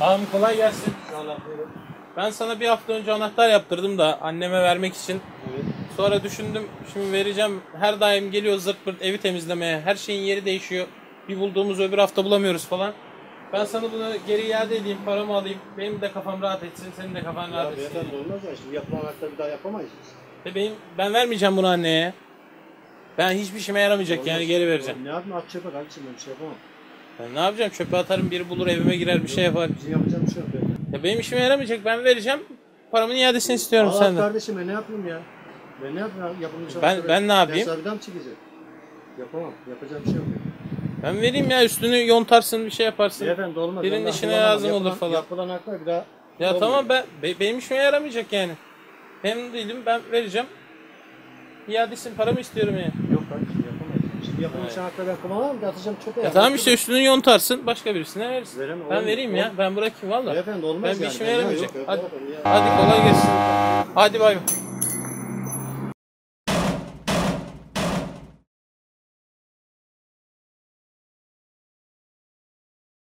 Ağam kolay gelsin. Allah. Ben sana bir hafta önce anahtar yaptırdım da anneme vermek için. Evet. Sonra düşündüm şimdi vereceğim. Her daim geliyor zırt pırt evi temizlemeye. Her şeyin yeri değişiyor. Bir bulduğumuz öbür hafta bulamıyoruz falan. Ben sana bunu geri iade edeyim, paramı alayım. Benim de kafam rahat etsin, senin de kafan Ya rahat etsin. beyefendi olmaz ya. Şimdi yapılan hakta bir daha yapamayız. Ve benim, ben vermeyeceğim bunu anneye. Ben hiçbir işime yaramayacak yani Olmaz. geri vereceğim. Ne yapayım at çöpe kardeşim ben bir şey yapamam. Ben ne yapacağım? Çöpe atarım, biri bulur evime girer bir şey yapar. Bizim yapacağım bir şey yok beyefendi. Ya benim işime yaramayacak. Ben vereceğim. Paramın iadesini istiyorum Allah senden. kardeşim ben ne yapayım ya? Ben ne yapayım? Yapılmış Ben- ben ne yapayım? Hesabıdan mı çekeceğim? Yapamam. Yapacağım bir şey yok. Ben vereyim ya üstünü yontarsın bir şey yaparsın. Beyefendi olmaz. Birinin Ben işine kullanamam. lazım olur Yapılan- falan. Yapılan haklar bir daha Ya tamam ben be- benim işime yaramayacak yani. Memnun değilim ben vereceğim. İadesini paramı istiyorum yani. Yok kardeşim yapamayız. Şimdi yapılmış Evet. ben kullanamam da atacağım çöpe. Ya tamam işte üstünü yontarsın başka birisine verirsin. Veremem, Ben olmuyor. vereyim ya ben bırakayım valla. Beyefendi olmaz Ben bir yani. işime Ya, yaramayacak. yok, yok, Hadi. Hadi kolay gelsin. Hadi bay bay.